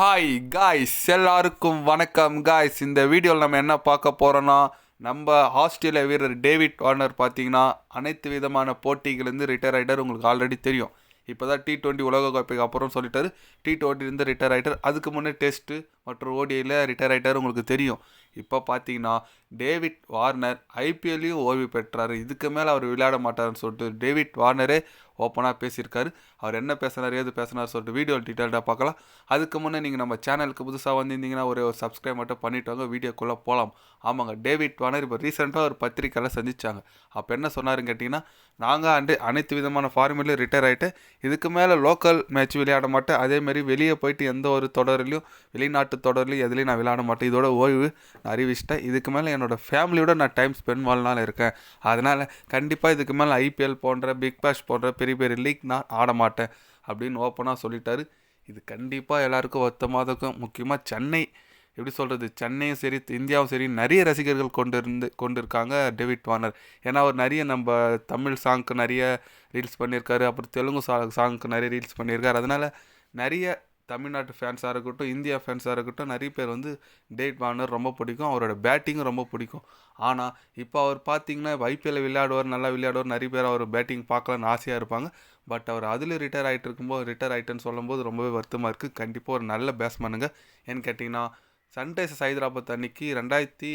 Hi guys எல்லாருக்கும் வணக்கம். Guys இந்த வீடியோவில் நம்ம என்ன பார்க்க போகிறோன்னா நம்ம ஆஸ்திரேலிய வீரர் டேவிட் வார்னர் பார்த்தீங்கன்னா அனைத்து விதமான போட்டிகளிலிருந்து ரிட்டையர் ஆகிட்டார் உங்களுக்கு ஆல்ரெடி தெரியும். இப்போ தான் டி டுவெண்ட்டி உலகக்கோப்பைக்கு அப்புறம் சொல்லிட்டார். டி டுவெண்ட்டிலேருந்து ரிட்டையர் ஆகிட்டார் அதுக்கு முன்னே டெஸ்ட்டு மற்றும் ஓடிஐயில் ரிட்டையர் ஆகிட்டார் உங்களுக்கு தெரியும். இப்போ பார்த்தீங்கன்னா டேவிட் வார்னர் ஐபிஎல்லையும் ஓய்வு பெற்றார். இதுக்கு மேலே அவர் விளையாட மாட்டார்னு சொல்லிட்டு டேவிட் வார்னரே ஓப்பனாக பேசியிருக்காரு. அவர் என்ன பேசினார் ஏது பேசினார் சொல்லிட்டு வீடியோ டீட்டெயில்டாக பார்க்கலாம். அதுக்கு முன்னே நீங்கள் நம்ம சேனலுக்கு புதுசாக வந்திருந்தீங்கன்னா ஒரு சப்ஸ்கிரைப் மட்டும் பண்ணிட்டு வாங்க. வீடியோக்குள்ளே போகலாம் ஆமாங்க டேவிட் வார்னர் இப்போ ரீசெண்டாக ஒரு பத்திரிக்கையில் சந்திச்சாங்க. அப்போ என்ன சொன்னாருன்னு கேட்டிங்கன்னா நாங்கள் அண்டு அனைத்து விதமான ஃபார்மேட்லையும் ரிட்டையர் ஆகிட்டு இதுக்கு மேலே லோக்கல் மேட்ச் விளையாட மாட்டேன். அதேமாரி வெளியே போயிட்டு எந்த ஒரு தொடரிலையும் வெளிநாட்டு தொடர்லையும் எதுலேயும் நான் விளையாட மாட்டேன். இதோட ஓய்வு நான் அறிவிச்சிட்டேன். இதுக்கு மேலே என்னோடய ஃபேமிலியோட நான் டைம் ஸ்பெண்ட் பண்ணாலும் இருக்கேன். அதனால் கண்டிப்பாக இதுக்கு மேலே ஐபிஎல் போன்ற பிக் பாஷ் போன்ற பெரிய பெரிய லீக் நான் ஆட மாட்டேன். அப்படின்னு ஓப்பனாக சொல்லிட்டாரு. இது கண்டிப்பாக எல்லாருக்கும் வருத்தமாக இருக்கும் முக்கியமாக சென்னை எப்படி சொல்கிறது சென்னையும் சரி இந்தியாவும் சரி நிறைய ரசிகர்கள் கொண்டு இருந்து கொண்டு இருக்காங்க டேவிட் வார்னர். ஏன்னா அவர் நிறைய நம்ம தமிழ் சாங்க்கு நிறைய ரீல்ஸ் பண்ணியிருக்காரு. அப்புறம் தெலுங்கு சா சாங்க்கு நிறைய ரீல்ஸ் பண்ணியிருக்காரு. அதனால் நிறைய தமிழ்நாட்டு ஃபேன்ஸாக இருக்கட்டும் இந்தியா ஃபேன்ஸாக இருக்கட்டும் நிறைய பேர் வந்து டேட் வார்னர் ரொம்ப பிடிக்கும். அவரோட பேட்டிங்கும் ரொம்ப பிடிக்கும். ஆனால் இப்போ அவர் பார்த்தீங்கன்னா ஐபிஎல்ல விளையாடுவார் நல்லா விளையாடுவார் நிறைய பேர் அவர் பேட்டிங் பார்க்கலான்னு ஆசையாக இருப்பாங்க. பட் அவர் அதில் ரிட்டையர் ஆகிட்டு இருக்கும்போது ரிட்டையர் ஆகிட்டேன்னு சொல்லும்போது ரொம்பவே வருத்தமாக இருக்குது கண்டிப்பாக ஒரு நல்ல பேட்ஸ்மேனுங்க ஏன்னு கேட்டிங்கன்னா சன்ரைசர்ஸ் ஹைதராபாத் அன்னைக்கு ரெண்டாயிரத்தி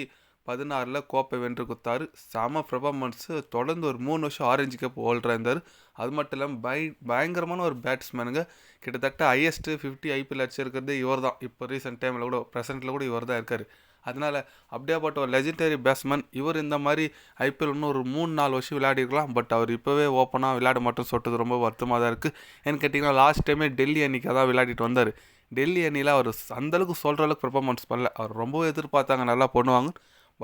பதினாறில் கோப்பை வென்று கொடுத்தாரு செம பெர்ஃபார்மன்ஸு தொடர்ந்து ஒரு மூணு வருஷம் ஆரஞ்சு கப் ஓல்டராக இருந்தார். அது மட்டும் இல்லாமல் பை பயங்கரமான ஒரு பேட்ஸ்மேனுங்க கிட்டத்தட்ட ஹையஸ்ட்டு ஃபிஃப்டி ஐபிஎல் அடிச்சிருக்கிறதே இவர் தான் இப்போ ரீசெண்ட் டைமில் கூட ப்ரெசென்ட்டில் கூட இவர் தான் இருக்கார். அதனால் அப்படியாப்பட்ட ஒரு லெஜெண்டரி பேட்ஸ்மேன் இவர் இந்த மாதிரி ஐபிஎல் இன்னும் ஒரு மூணு நாலு வருஷம் விளையாடிருக்கலாம். பட் அவர் இப்போவே ஓப்பனாக விளையாட மட்டும் சொட்டது ரொம்ப வருத்தமாக தான் இருக்குது ஏன்னு கேட்டிங்கன்னா லாஸ்ட் டைமே டெல்லி அன்றைக்கி தான் விளையாடிட்டு வந்தார். டெல்லி அணியில் அவர் அந்தளவுக்கு சொல்கிற அளவுக்கு பெர்ஃபார்மன்ஸ் பண்ணல. அவர் ரொம்ப எதிர்பார்த்தாங்க நல்லா பண்ணுவாங்க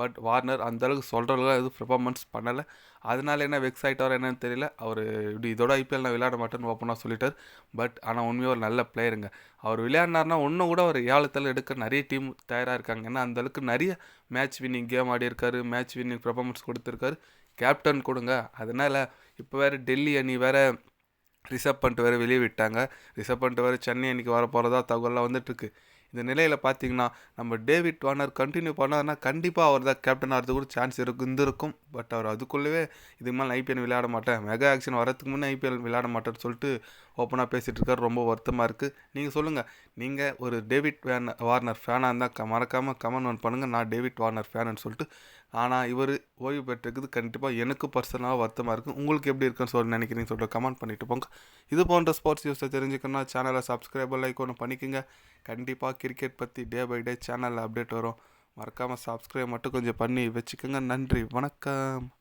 பட் வார்னர் அந்தளவுக்கு சொல்கிறதுலாம் எதுவும் பெர்ஃபார்மன்ஸ் பண்ணலை. அதனால என்ன வெக்ஸ் ஆகிட்டார் என்னன்னு தெரியல. அவர் இப்படி இதோட ஐபிஎல் நான் விளையாட மாட்டேன்னு ஓப்பனாக சொல்லிட்டார். பட் ஆனால் உண்மையாக ஒரு நல்ல பிளேயருங்க அவர் விளையாடினார்னா ஒன்றும் கூட அவர் ஏழத்தில் எடுக்க நிறைய டீம் தயாராக இருக்காங்க. ஏன்னா அந்தளவுக்கு நிறைய மேட்ச் வின்னிங் கேம் ஆடி இருக்காரு மேட்ச் வின்னிங் பெர்ஃபார்மன்ஸ் கொடுத்துருக்காரு. கேப்டன் கொடுங்க. அதனால் இப்போ வேறு டெல்லி அணி வேறு ரிசர்வ் பண்ணிட்டு வேறு வெளியே விட்டாங்க. ரிசர்வ் பண்ணிட்டு வேறு சென்னை அன்றைக்கி வர போகிறதா தகவலாம் வந்துட்டுருக்கு. இந்த நிலையில் பார்த்தீங்கன்னா நம்ம டேவிட் வார்னர் கண்டினியூ பண்ணார்னா கண்டிப்பாக அவர் தான் கேப்டன் ஆகிறது கூட சான்ஸ் இருக்கு இருந்திருக்கும் பட் அவர் அதுக்குள்ளேயே இதுக்கு மேலே ஐபிஎல் விளையாட மாட்டேன். மெகா ஆக்ஷன் வரதுக்கு முன்னே ஐபிஎல் விளையாட மாட்டேன்னு சொல்லிட்டு ஓப்பனாக பேசிகிட்டு இருக்காரு ரொம்ப வருத்தமாக இருக்குது நீங்கள் சொல்லுங்கள் நீங்கள் ஒரு டேவிட் வேன் வார்னர் ஃபேனாக இருந்தால் க மறக்காமல் கமெண்ட் ஒன் பண்ணுங்கள் நான் டேவிட் வார்னர் ஃபேனுன்னு சொல்லிட்டு. ஆனால் இவர் ஓய்வு பெற்றிருக்குது. கண்டிப்பாக எனக்கு பர்சனலாக வருத்தமாக இருக்குது உங்களுக்கு எப்படி இருக்குன்னு சொல்லி நினைக்கிறீங்க? சொல்லிட்டு கமெண்ட் பண்ணிட்டு போங்க. இது போன்ற ஸ்போர்ட்ஸ் நியூஸை தெரிஞ்சுக்கணும்னா சேனலை சப்ஸ்கிரைபர் லைக் ஒன்று பண்ணிக்கோங்க. கண்டிப்பாக கிரிக்கெட் பற்றி டே பை டே சேனலில் அப்டேட் வரும். மறக்காமல் சப்ஸ்கிரைப் மட்டும் கொஞ்சம் பண்ணி வச்சுக்கோங்க. நன்றி. வணக்கம்.